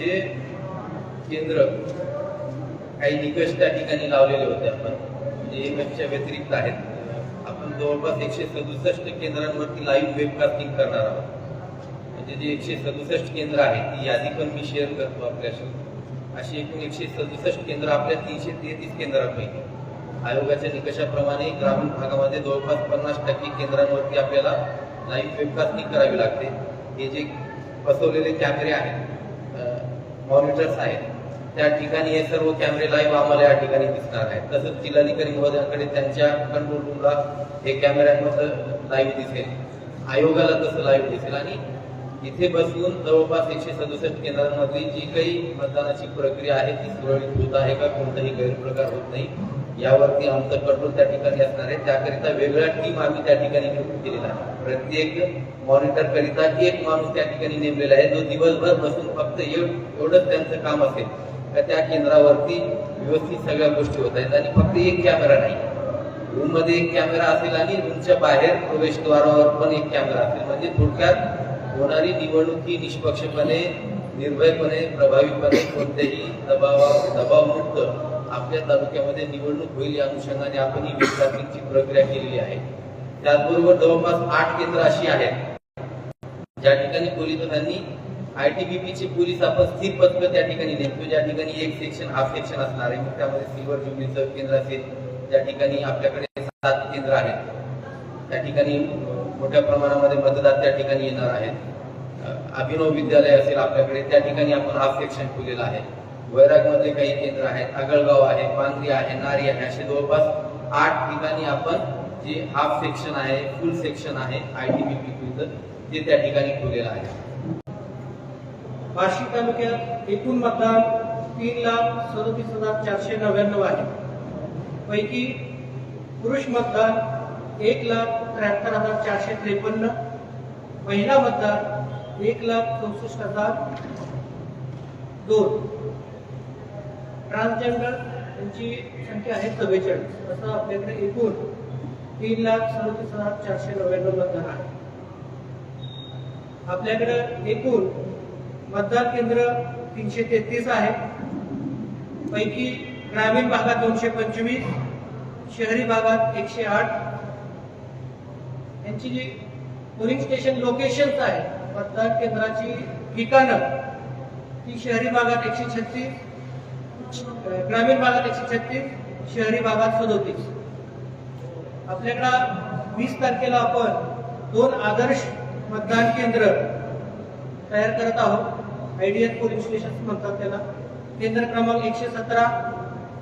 जे केंद्र. काही निकष त्या ठिकाणी लावलेले होते आपण. म्हणजे एकच्या व्यतिरिक्त आहेत? आपण जवळपास एकशे सदुसष्ट केंद्रांवरती लाईव्ह वेबकास्टिंग करणार आहोत. म्हणजे जे एकशे सदुसष्ट केंद्र आहेत ती यादी पण मी शेअर करतो आपल्याशी. अशी एकूण एकशे सदुसष्ट केंद्र आपल्या तीनशे तेहतीस केंद्रांपैकी. आयोगाच्या निकषाप्रमाणे ग्रामीण भागामध्ये जवळपास पन्नास टक्के केंद्रांवरती आपल्याला लाईव्ह वेबकास्टिंग करावी लागते. हे जे बसवलेले कॅमेरे आहेत मॉनिटर्स आहेत. त्या ठिकाणी हे सर्व कॅमेरे लाईव्ह आम्हाला या ठिकाणी दिसणार आहेत. तसंच जिल्हाधिकारी महोदयांकडे त्यांच्या कंट्रोल रूमला हे कॅमेऱ्यांमध्ये लाईव्ह दिसेल. आयोगाला तसं लाईव्ह दिसेल. आणि इथे बसून जवळपास एकशे सदुसष्ट केंद्रांमधली जी काही मतदानाची प्रक्रिया आहे ती सुरळीत होत आहे का? कोणताही गैरप्रकार होत नाही. यावरती आमचं कंट्रोल त्या ठिकाणी असणार आहे. त्याकरिता वेगळ्या टीम आम्ही त्या ठिकाणी नियुक्त केलेला आहे प्रत्येक मॉनिटर करिता एक माणूस त्या ठिकाणी नेमलेला आहे. जो दिवसभर बसून फक्त एवढंच त्यांचं काम असेल का त्या केंद्रावरती व्यवस्थित सगळ्या गोष्टी होत आहेत. आणि फक्त एक कॅमेरा नाही. रूममध्ये एक कॅमेरा असेल आणि रूमच्या बाहेर प्रवेशद्वारावर पण एक कॅमेरा असेल. म्हणजे थोडक्यात होणारी निवडणूक ही निष्पक्षपणे निर्भयपणे प्रभावीपणे कोणत्याही दबावा दबावमुक्त आपल्या तालुक्यामध्ये निवडणूक होईल या अनुषंगाने आपण ही विश्वासिंगची प्रक्रिया केलेली आहे. त्याचबरोबर जवळपास आठ केंद्र अशी आहेत. ज्या ठिकाणी पोलिसांनी आयटीबीपी चे पोलीस आपण स्थिर पथक त्या ठिकाणी नेमतो ज्या ठिकाणी एक सेक्शन हाफ सेक्शन असणार आहे. मग त्यामध्ये सिल्वर ज्युबलीचं केंद्र असेल त्या ठिकाणी आपल्याकडे सात केंद्र आहेत. त्या ठिकाणी मोठ्या प्रमाणामध्ये मतदार त्या ठिकाणी येणार आहेत अभिनव विद्यालय असेल आपल्याकडे त्या ठिकाणी आपण हाफ सेक्शन ठेवलेलं आहे. वैरागमध्ये काही केंद्र आहेत आगळगाव आहे पांगरी आहे नारी आहे असे जवळपास आठ ठिकाणी आपण जे हाफ सेक्शन आहे फुल सेक्शन आहे आय टी बी पी ते त्या ठिकाणी ठेवलेलं आहे. बार्शी तालुक्यात एकूण मतदान तीन लाख सदतीस हजार चारशे नव्याण्णव आहे. पैकी पुरुष मतदान एक लाख त्र्याहत्तर हजार चारशे त्रेपन्न. महिला मतदार एक लाख चौसष्ट हजार दोन. ट्रान्सजेंडर यांची संख्या आहे चव्वेचाळीस. तसं आपल्याकडे एकूण तीन लाख सदतीस हजार चारशे नव्याण्णव मतदार आहे आपल्याकडे एकूण मतदान केंद्र तीनशे तेहतीस आहे. पैकी ग्रामीण भागात दोनशे पंचवीस शहरी भागात एकशे आठ त्यांची जी पोलिंग स्टेशन लोकेशन्स आहेत मतदान केंद्राची ठिकाणं ती शहरी भागात एकशे छत्तीस ग्रामीण भागात एकशे छत्तीस शहरी भागात सदोतीस. आपल्याकडं वीस तारखेला आपण दोन आदर्श मतदान केंद्र तयार करत आहोत. आयडियल पोलिंग स्टेशन म्हणतात त्याला. केंद्र क्रमांक एकशे सतरा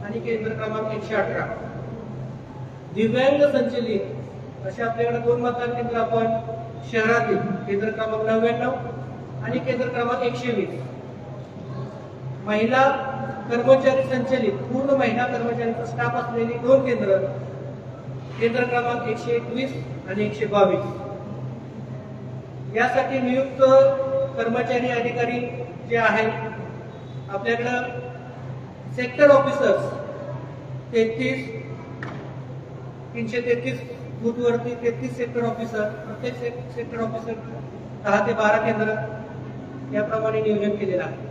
आणि केंद्र क्रमांक एकशे अठरा. दिव्यांग संचलित असे आपल्याकडे दोन मतदान केंद्र आपण शहरातील केंद्र क्रमांक नव्याण्णव आणि केंद्र क्रमांक एकशे वीस. महिला कर्मचारी संचलित पूर्ण महिला कर्मचाऱ्यांचा स्टाफ असलेली दोन केंद्र केंद्र क्रमांक एकशे एकवीस आणि एकशे बावीस. यासाठी नियुक्त कर्मचारी अधिकारी जे आहेत आपल्याकडं सेक्टर ऑफिसर्स तेहतीस तीनशे तेहतीस बूथवरती तेहतीस सेक्टर ऑफिसर प्रत्येक सेक्टर ऑफिसर दहा ते बारा केंद्र याप्रमाणे नियोजन केलेलं आहे.